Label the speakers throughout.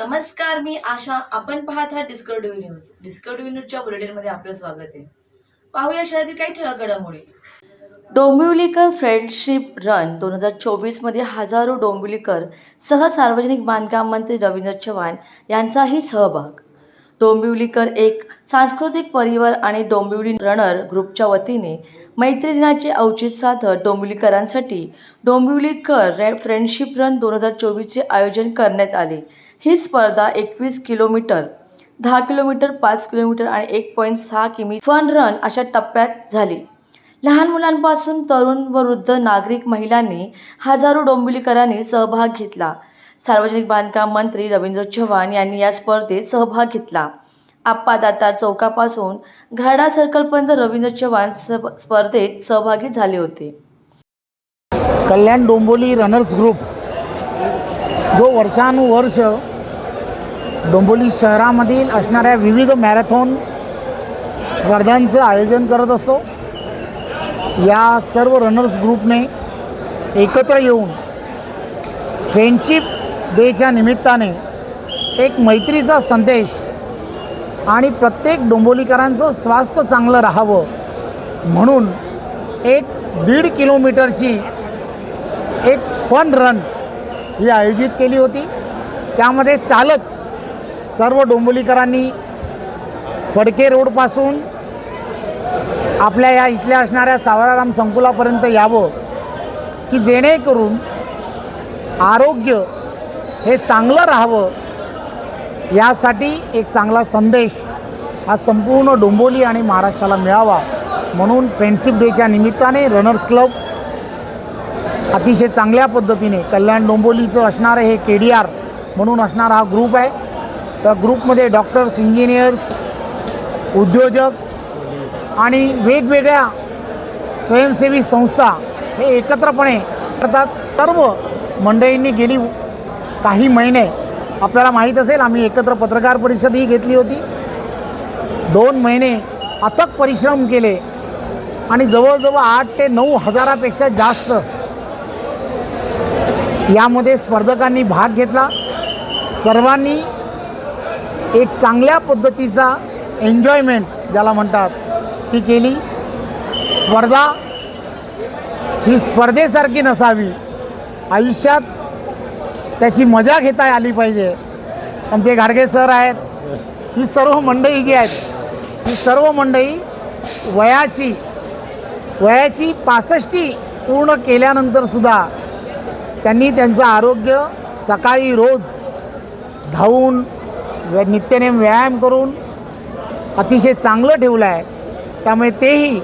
Speaker 1: नमस्कार मी आशा. आपण पाहत आहात डिस्कवरी न्यूज डिस्कवरी न्यूजच्या बुलेटिनमध्ये आपलं स्वागत आहे. पाहूया शहरातील काही ठळक घडामोडी डोंबिवलीकर फ्रेंडशिप रन दोन हजार चोवीसमध्ये हजारो डोंबिवलीकर सह सार्वजनिक बांधकाम मंत्री रवींद्र चव्हाण यांचाही सहभाग. डोंबिवलीकर एक सांस्कृतिक परिवार आणि डोंबिवली रनर ग्रुपच्या वतीने मैत्री दिनाचे औचित्य साधत डोंबिवलीकरांसाठी डोंबिवलीकर रे फ्रेंडशिप रन दोन हजार चोवीसचे आयोजन करण्यात आले. ही स्पर्धा एकवीस किलोमीटर दहा किलोमीटर पाच किलोमीटर आणि एक पॉईंट सहा किमी फन रन अशा टप्प्यात झाली. लहान मुलांपासून तरुण व वृद्ध नागरिक महिलांनी हजारो डोंबिवलीकरांनी सहभाग घेतला. सार्वजनिक बांधकाम मंत्री रवींद्र चव्हाण यांनी या स्पर्धेत सहभाग घेतला. आप्पा दातार चौकापासून घाडा सर्कलपर्यंत रवींद्र चव्हाण सप- स्पर्धेत सहभागी झाले होते.
Speaker 2: कल्याण डोंबोली रनर्स ग्रुप जो वर्षानुवर्ष डोंबोली शहरामधील असणाऱ्या विविध मॅरेथॉन स्पर्धांचं आयोजन करत असतो. या सर्व रनर्स ग्रुपने एकत्र येऊन फ्रेंडशिप डेच्या निमित्ताने एक मैत्रीचा संदेश आणि प्रत्येक डोंबोलीकरांचं स्वास्थ्य चांगलं राहावं म्हणून एक दीड किलोमीटरची एक फन रन ही आयोजित केली होती. त्यामध्ये चालत सर्व डोंबोलीकरांनी फडके रोडपासून आपल्या या इथल्या असणाऱ्या सावराराम संकुलापर्यंत यावं की जेणेकरून आरोग्य हे चांगलं राहावं यासाठी एक चांगला संदेश हा संपूर्ण डोंबोली आणि महाराष्ट्राला मिळावा म्हणून फ्रेंडशिप डेच्या निमित्ताने रनर्स क्लब अतिशय चांगल्या पद्धतीने कल्याण डोंबोलीचं असणारं हे के डी आर म्हणून असणारा हा ग्रुप आहे. त्या ग्रुपमध्ये डॉक्टर्स इंजिनियर्स उद्योजक आणि वेगवेगळ्या स्वयंसेवी संस्था हे एकत्रपणे करतात. सर्व मंडळींनी गेली काही महिने आपल्याला माहीत असेल आम्ही एकत्र पत्रकार परिषदही घेतली होती. दोन महिने अथक परिश्रम केले आणि जवळजवळ आठ ते नऊ हजारापेक्षा जास्त यामध्ये स्पर्धकांनी भाग घेतला. सर्वांनी एक चांगल्या पद्धतीचा एन्जॉयमेंट ज्याला म्हणतात ती केली. स्पर्धा ही स्पर्धेसारखी नसावी. आयुष्यात त्याची मजा घेता आली पाहिजे. आमचे घाडगे सर आहेत ही सर्व मंडळी जी आहेत ही सर्व मंडळी वयाची वयाची पासष्टी पूर्ण केल्यानंतरसुद्धा त्यांनी त्यांचं आरोग्य सकाळी रोज धावून नित्यनेम व्यायाम करून अतिशय चांगलं ठेवलं आहे त्यामुळे तेही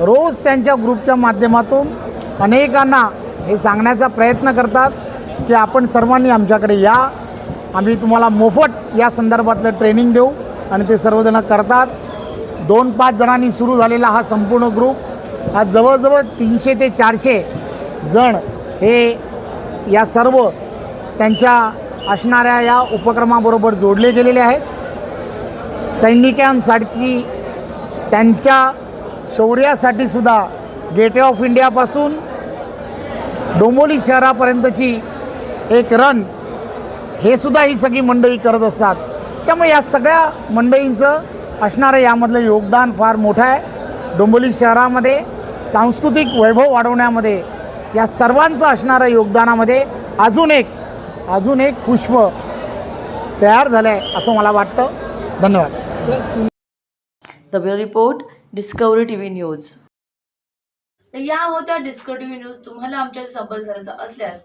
Speaker 2: रोज त्यांच्या ग्रुपच्या माध्यमातून अनेकांना हे सांगण्याचा प्रयत्न करतात. की आपण सर्वांनी आमच्याकडे या. आम्ही तुम्हाला मोफत या संदर्भातलं ट्रेनिंग देऊ आणि ते सर्वजणं करतात. दोन पाच जणांनी सुरू झालेला हा संपूर्ण ग्रुप हा जवळजवळ तीनशे ते चारशे जण हे या सर्व त्यांच्या असणाऱ्या या उपक्रमाबरोबर जोडले गेलेले आहेत. सैनिकांसाठी त्यांच्या शौर्यासाठी सुद्धा गेटवे ऑफ इंडियापासून डोंबोली शहरापर्यंतची एक रन हे सुद्धा ही सगळी मंडळी करत असतात. त्यामुळे या सगळ्या मंडळींचं असणारं यामधलं योगदान फार मोठं आहे. डोंबोली शहरामध्ये सांस्कृतिक वैभव वाढवण्यामध्ये या सर्वांचं असणारं योगदानामध्ये अजून एक अजून एक पुष्प तयार झालं आहे असं मला वाटतं. धन्यवाद.
Speaker 1: रिपोर्ट डिस्कवरी टीव्ही न्यूज तर या होत्या डिस्कवरी टीव्ही न्यूज तुम्हाला आमच्याशी संपर्क साधायचा असल्यास